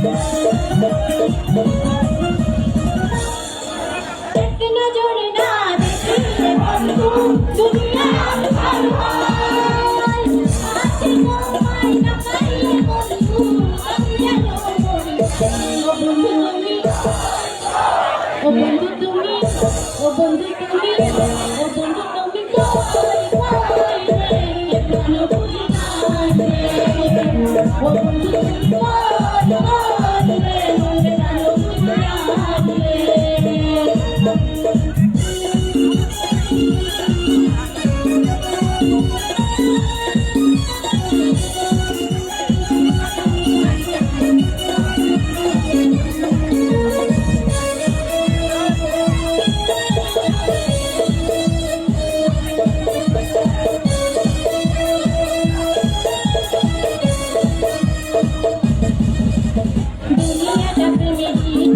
Yeah.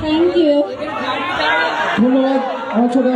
Thank you ধন্যবাদ আমার ছোট